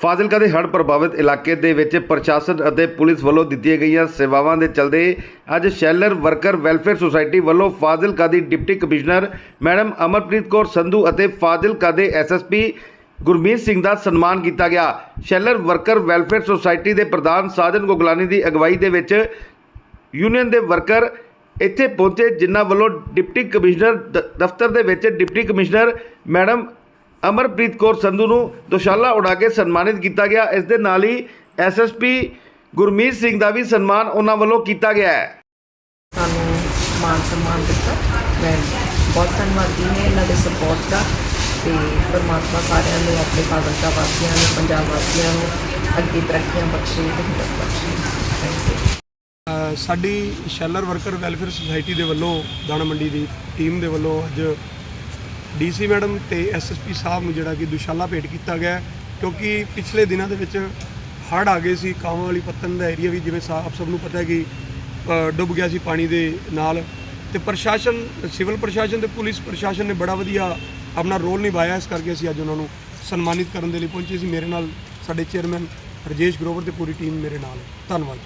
ਫਾਜ਼ਿਲਕਾ ਦੇ ਹੜ੍ਹ ਪ੍ਰਭਾਵਿਤ ਇਲਾਕੇ ਦੇ ਵਿੱਚ ਪ੍ਰਸ਼ਾਸਨ ਅਤੇ ਪੁਲਿਸ ਵੱਲੋਂ ਦਿੱਤੀਆਂ ਗਈਆਂ ਸੇਵਾਵਾਂ ਦੇ ਚਲਦੇ ਅੱਜ ਸ਼ੈਲਰ ਵਰਕਰ ਵੈਲਫੇਅਰ ਸੁਸਾਇਟੀ ਵੱਲੋਂ ਫਾਜ਼ਿਲਕਾ ਦੀ deputy commissioner madam Amarpreet Kaur Sandhu ਅਤੇ ਫਾਜ਼ਿਲਕਾ ਦੇ ਐਸਐਸਪੀ ਗੁਰਮੀਤ ਸਿੰਘ ਦਾ ਸਨਮਾਨ ਕੀਤਾ ਗਿਆ। ਸ਼ੈਲਰ ਵਰਕਰ ਵੈਲਫੇਅਰ ਸੁਸਾਇਟੀ ਦੇ ਪ੍ਰਧਾਨ ਸਾਜਨ ਗੋਗਲਾਨੀ ਦੀ ਅਗਵਾਈ ਦੇ ਵਿੱਚ ਯੂਨੀਅਨ ਦੇ ਵਰਕਰ ਇੱਥੇ ਪਹੁੰਚੇ, ਜਿਨ੍ਹਾਂ ਵੱਲੋਂ ਡਿਪਟੀ ਕਮਿਸ਼ਨਰ ਦ- ਦਫ਼ਤਰ ਦੇ ਵਿੱਚ deputy commissioner madam Amarpreet Kaur Sandhu ਨੂੰ ਦੁਸ਼ਾਲਾ ਉਡਾ ਕੇ ਸਨਮਾਨਿਤ ਕੀਤਾ ਗਿਆ। ਇਸ ਦੇ ਨਾਲ ਹੀ ਐਸਐਸਪੀ ਗੁਰਮੀਤ ਸਿੰਘ ਦਾ ਵੀ ਸਨਮਾਨ ਉਹਨਾਂ ਵੱਲੋਂ ਕੀਤਾ ਗਿਆ ਹੈ। ਸਾਨੂੰ ਮਾਨ ਸਨਮਾਨ ਦਿੱਤਾ। ਮੈਂ ਬਹੁਤ ਧੰਨਵਾਦੀ ਹਾਂ ਇਹਨਾਂ ਦੇ ਸਪੋਰਟ ਦਾ ਤੇ ਪਰਮਾਤਮਾ ਸਾਰਿਆਂ ਨੂੰ ਆਪਣੇ ਫਾਜ਼ਿਲਕਾ ਵਾਸੀਆਂ ਨੂੰ ਪੰਜਾਬ ਵਾਸੀਆਂ ਨੂੰ ਅੱਗੇ ਤਰੱਕੀਆਂ ਬਖਸ਼ੇ ਤੇ ਹਿੰਮਤ ਬਖਸ਼ੇ। ਸਾਡੀ ਸ਼ੈਲਰ ਵਰਕਰ ਵੈਲਫੇਅਰ ਸੁਸਾਇਟੀ ਦੇ ਵੱਲੋਂ ਦਾਣਾ ਮੰਡੀ ਦੀ ਟੀਮ ਦੇ ਵੱਲੋਂ ਅੱਜ ਡੀਸੀ ਮੈਡਮ ਤੇ ਐਸਐਸਪੀ ਸਾਹਿਬ ਨੂੰ ਜਿਹੜਾ ਕਿ ਦੁਸ਼ਾਲਾ ਭੇਟ ਕੀਤਾ ਗਿਆ ਕਿਉਂਕਿ ਪਿਛਲੇ ਦਿਨਾਂ ਦੇ ਵਿੱਚ ਹੜ੍ਹ ਆ ਗਏ ਸੀ, ਕਾਵਾਂ ਵਾਲੀ ਪੱਤਨ ਦਾ ਏਰੀਆ ਵੀ ਜਿਵੇਂ ਸਾ- ਆਪ ਸਭ ਨੂੰ ਪਤਾ ਹੈ ਕਿ ਡੁੱਬ ਗਿਆ ਸੀ ਪਾਣੀ ਦੇ ਨਾਲ ਤੇ ਪ੍ਰਸ਼ਾਸਨ, ਸਿਵਲ ਪ੍ਰਸ਼ਾਸਨ ਤੇ ਪੁਲਿਸ ਪ੍ਰਸ਼ਾਸਨ ਨੇ ਬੜਾ ਵਧੀਆ ਆਪਣਾ ਰੋਲ ਨਿਭਾਇਆ, ਇਸ ਕਰਕੇ ਅਸੀਂ ਅੱਜ ਉਹਨਾਂ ਨੂੰ ਸਨਮਾਨਿਤ ਕਰਨ ਦੇ ਲਈ ਪਹੁੰਚੇ ਸੀ। ਮੇਰੇ ਨਾਲ ਸਾਡੇ ਚੇਅਰਮੈਨ ਰਜੇਸ਼ ਗਰੋਵਰ ਤੇ ਪੂਰੀ ਟੀਮ ਮੇਰੇ ਨਾਲ ਧੰਨਵਾਦ।